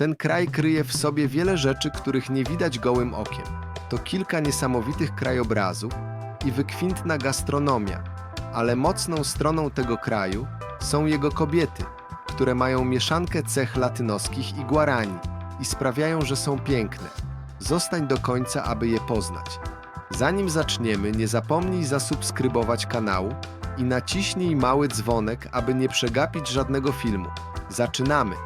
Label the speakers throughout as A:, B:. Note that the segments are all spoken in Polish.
A: Ten kraj kryje w sobie wiele rzeczy, których nie widać gołym okiem. To kilka niesamowitych krajobrazów i wykwintna gastronomia, ale mocną stroną tego kraju są jego kobiety, które mają mieszankę cech latynoskich i guarani i sprawiają, że są piękne. Zostań do końca, aby je poznać. Zanim zaczniemy, nie zapomnij zasubskrybować kanału i naciśnij mały dzwonek, aby nie przegapić żadnego filmu. Zaczynamy!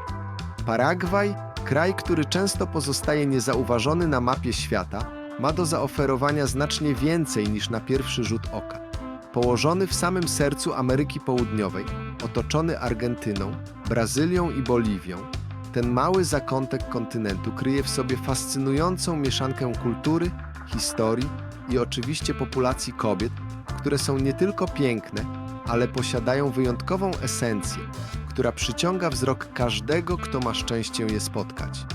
A: Paragwaj, kraj, który często pozostaje niezauważony na mapie świata, ma do zaoferowania znacznie więcej niż na pierwszy rzut oka. Położony w samym sercu Ameryki Południowej, otoczony Argentyną, Brazylią i Boliwią, ten mały zakątek kontynentu kryje w sobie fascynującą mieszankę kultury, historii i oczywiście populacji kobiet, które są nie tylko piękne, ale posiadają wyjątkową esencję, która przyciąga wzrok każdego, kto ma szczęście je spotkać.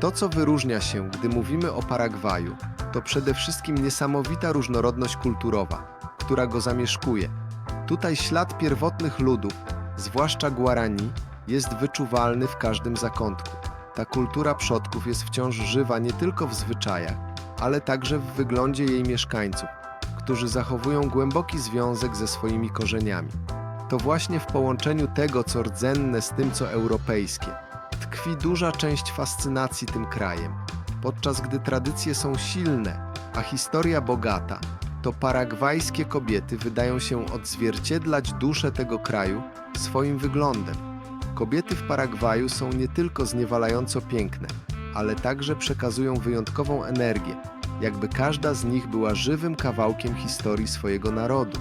A: To, co wyróżnia się, gdy mówimy o Paragwaju, to przede wszystkim niesamowita różnorodność kulturowa, która go zamieszkuje. Tutaj ślad pierwotnych ludów, zwłaszcza Guarani, jest wyczuwalny w każdym zakątku. Ta kultura przodków jest wciąż żywa nie tylko w zwyczajach, ale także w wyglądzie jej mieszkańców, którzy zachowują głęboki związek ze swoimi korzeniami. To właśnie w połączeniu tego, co rdzenne z tym, co europejskie, tkwi duża część fascynacji tym krajem. Podczas gdy tradycje są silne, a historia bogata, to paragwajskie kobiety wydają się odzwierciedlać duszę tego kraju swoim wyglądem. Kobiety w Paragwaju są nie tylko zniewalająco piękne, ale także przekazują wyjątkową energię, jakby każda z nich była żywym kawałkiem historii swojego narodu.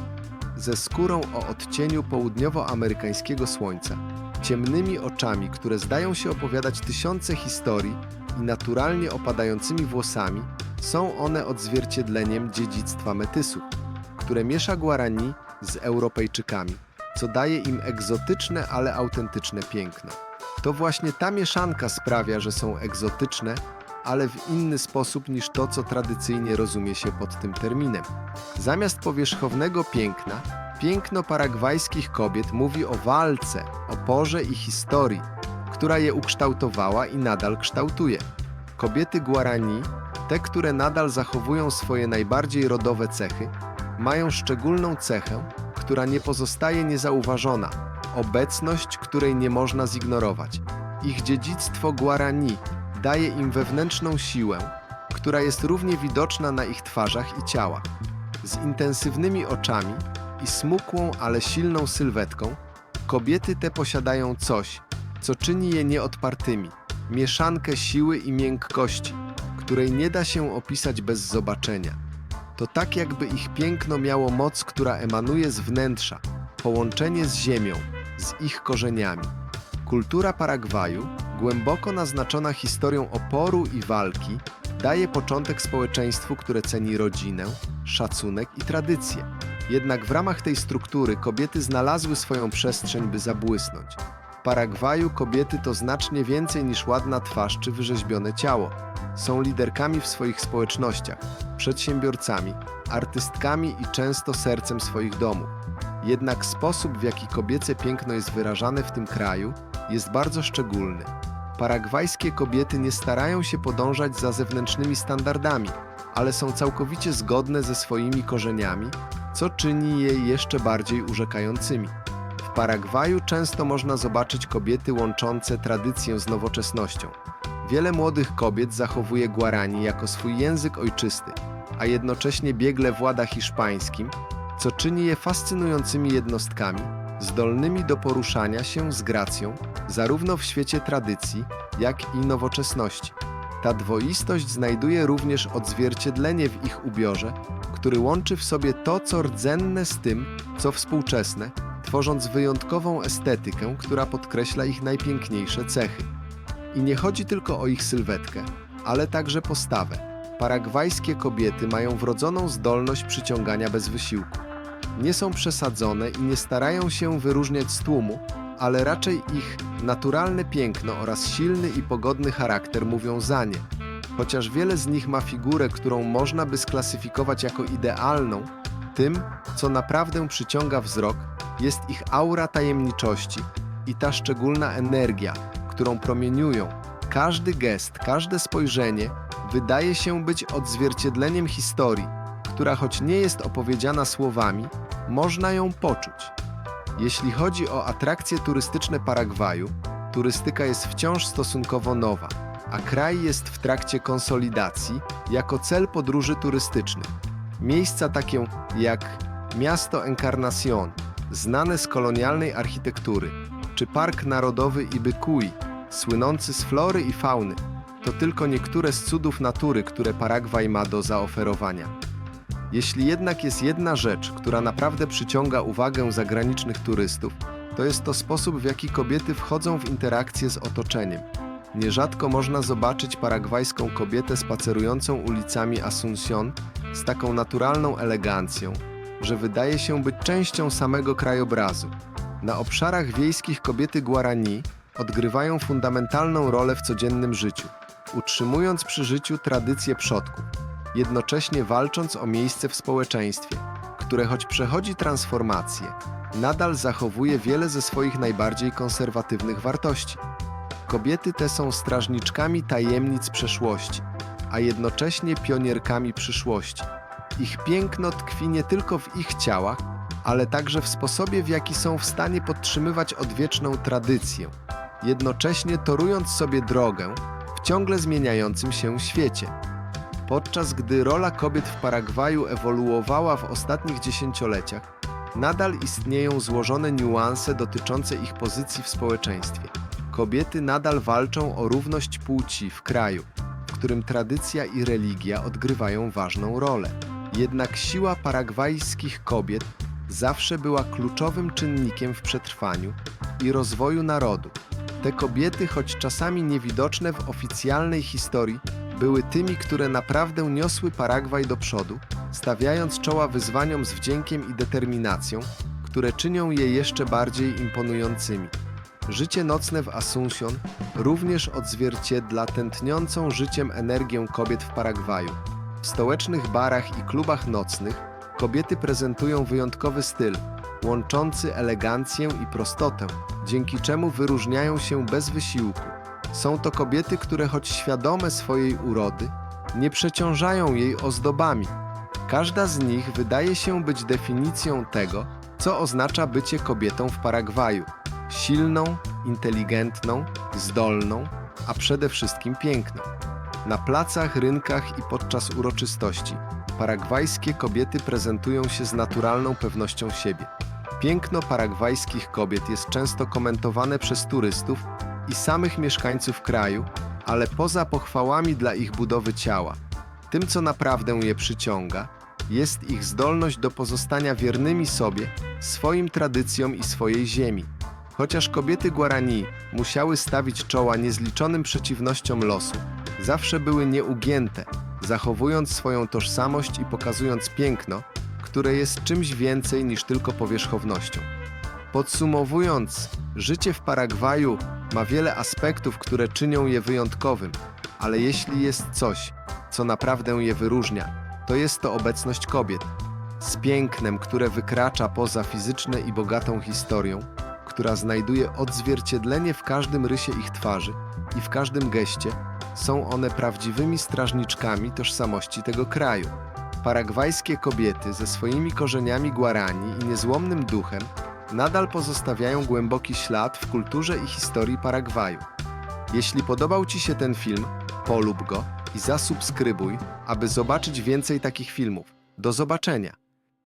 A: Ze skórą o odcieniu południowoamerykańskiego słońca, ciemnymi oczami, które zdają się opowiadać tysiące historii i naturalnie opadającymi włosami, są one odzwierciedleniem dziedzictwa metysów, które miesza Guarani z Europejczykami, co daje im egzotyczne, ale autentyczne piękno. To właśnie ta mieszanka sprawia, że są egzotyczne, ale w inny sposób niż to, co tradycyjnie rozumie się pod tym terminem. Zamiast powierzchownego piękna, piękno paragwajskich kobiet mówi o walce, oporze i historii, która je ukształtowała i nadal kształtuje. Kobiety Guarani, te, które nadal zachowują swoje najbardziej rodowe cechy, mają szczególną cechę, która nie pozostaje niezauważona, obecność, której nie można zignorować. Ich dziedzictwo Guarani daje im wewnętrzną siłę, która jest równie widoczna na ich twarzach i ciałach. Z intensywnymi oczami i smukłą, ale silną sylwetką, kobiety te posiadają coś, co czyni je nieodpartymi mieszankę siły i miękkości, której nie da się opisać bez zobaczenia. To tak, jakby ich piękno miało moc, która emanuje z wnętrza, połączenie z ziemią, z ich korzeniami. Kultura Paragwaju, głęboko naznaczona historią oporu i walki, daje początek społeczeństwu, które ceni rodzinę, szacunek i tradycje. Jednak w ramach tej struktury kobiety znalazły swoją przestrzeń, by zabłysnąć. W Paragwaju kobiety to znacznie więcej niż ładna twarz czy wyrzeźbione ciało. Są liderkami w swoich społecznościach, przedsiębiorcami, artystkami i często sercem swoich domów. Jednak sposób, w jaki kobiece piękno jest wyrażane w tym kraju, jest bardzo szczególny. Paragwajskie kobiety nie starają się podążać za zewnętrznymi standardami, ale są całkowicie zgodne ze swoimi korzeniami, co czyni je jeszcze bardziej urzekającymi. W Paragwaju często można zobaczyć kobiety łączące tradycję z nowoczesnością. Wiele młodych kobiet zachowuje guarani jako swój język ojczysty, a jednocześnie biegle włada hiszpańskim, co czyni je fascynującymi jednostkami, zdolnymi do poruszania się z gracją, zarówno w świecie tradycji, jak i nowoczesności. Ta dwoistość znajduje również odzwierciedlenie w ich ubiorze, który łączy w sobie to, co rdzenne z tym, co współczesne, tworząc wyjątkową estetykę, która podkreśla ich najpiękniejsze cechy. I nie chodzi tylko o ich sylwetkę, ale także postawę. Paragwajskie kobiety mają wrodzoną zdolność przyciągania bez wysiłku. Nie są przesadzone i nie starają się wyróżniać z tłumu, ale raczej ich naturalne piękno oraz silny i pogodny charakter mówią za nie. Chociaż wiele z nich ma figurę, którą można by sklasyfikować jako idealną, tym, co naprawdę przyciąga wzrok, jest ich aura tajemniczości i ta szczególna energia, którą promieniują, Każdy gest, każde spojrzenie wydaje się być odzwierciedleniem historii, która choć nie jest opowiedziana słowami, można ją poczuć. Jeśli chodzi o atrakcje turystyczne Paragwaju, turystyka jest wciąż stosunkowo nowa, a kraj jest w trakcie konsolidacji jako cel podróży turystycznych. Miejsca takie jak miasto Encarnación, znane z kolonialnej architektury, czy Park Narodowy Ibykui, słynący z flory i fauny, to tylko niektóre z cudów natury, które Paragwaj ma do zaoferowania. Jeśli jednak jest jedna rzecz, która naprawdę przyciąga uwagę zagranicznych turystów, to jest to sposób, w jaki kobiety wchodzą w interakcję z otoczeniem. Nierzadko można zobaczyć paragwajską kobietę spacerującą ulicami Asunción z taką naturalną elegancją, że wydaje się być częścią samego krajobrazu. Na obszarach wiejskich kobiety Guarani odgrywają fundamentalną rolę w codziennym życiu, utrzymując przy życiu tradycje przodków, jednocześnie walcząc o miejsce w społeczeństwie, które choć przechodzi transformację, nadal zachowuje wiele ze swoich najbardziej konserwatywnych wartości. Kobiety te są strażniczkami tajemnic przeszłości, a jednocześnie pionierkami przyszłości. Ich piękno tkwi nie tylko w ich ciałach, ale także w sposobie, w jaki są w stanie podtrzymywać odwieczną tradycję, jednocześnie torując sobie drogę w ciągle zmieniającym się świecie. Podczas gdy rola kobiet w Paragwaju ewoluowała w ostatnich dziesięcioleciach, nadal istnieją złożone niuanse dotyczące ich pozycji w społeczeństwie. Kobiety nadal walczą o równość płci w kraju, w którym tradycja i religia odgrywają ważną rolę. Jednak siła paragwajskich kobiet zawsze była kluczowym czynnikiem w przetrwaniu i rozwoju narodu. Te kobiety, choć czasami niewidoczne w oficjalnej historii, były tymi, które naprawdę niosły Paragwaj do przodu, stawiając czoła wyzwaniom z wdziękiem i determinacją, które czynią je jeszcze bardziej imponującymi. Życie nocne w Asunción również odzwierciedla tętniącą życiem energię kobiet w Paragwaju. W stołecznych barach i klubach nocnych kobiety prezentują wyjątkowy styl, łączący elegancję i prostotę, dzięki czemu wyróżniają się bez wysiłku. Są to kobiety, które choć świadome swojej urody, nie przeciążają jej ozdobami. Każda z nich wydaje się być definicją tego, co oznacza bycie kobietą w Paragwaju. Silną, inteligentną, zdolną, a przede wszystkim piękną. Na placach, rynkach i podczas uroczystości paragwajskie kobiety prezentują się z naturalną pewnością siebie. Piękno paragwajskich kobiet jest często komentowane przez turystów i samych mieszkańców kraju, ale poza pochwałami dla ich budowy ciała, tym co naprawdę je przyciąga, jest ich zdolność do pozostania wiernymi sobie, swoim tradycjom i swojej ziemi. Chociaż kobiety Guarani musiały stawić czoła niezliczonym przeciwnościom losu, zawsze były nieugięte, zachowując swoją tożsamość i pokazując piękno, które jest czymś więcej niż tylko powierzchownością. Podsumowując, życie w Paragwaju ma wiele aspektów, które czynią je wyjątkowym, ale jeśli jest coś, co naprawdę je wyróżnia, to jest to obecność kobiet. Z pięknem, które wykracza poza fizyczne i bogatą historią, która znajduje odzwierciedlenie w każdym rysie ich twarzy i w każdym geście, są one prawdziwymi strażniczkami tożsamości tego kraju. Paragwajskie kobiety ze swoimi korzeniami Guarani i niezłomnym duchem nadal pozostawiają głęboki ślad w kulturze i historii Paragwaju. Jeśli podobał Ci się ten film, polub go i zasubskrybuj, aby zobaczyć więcej takich filmów. Do zobaczenia!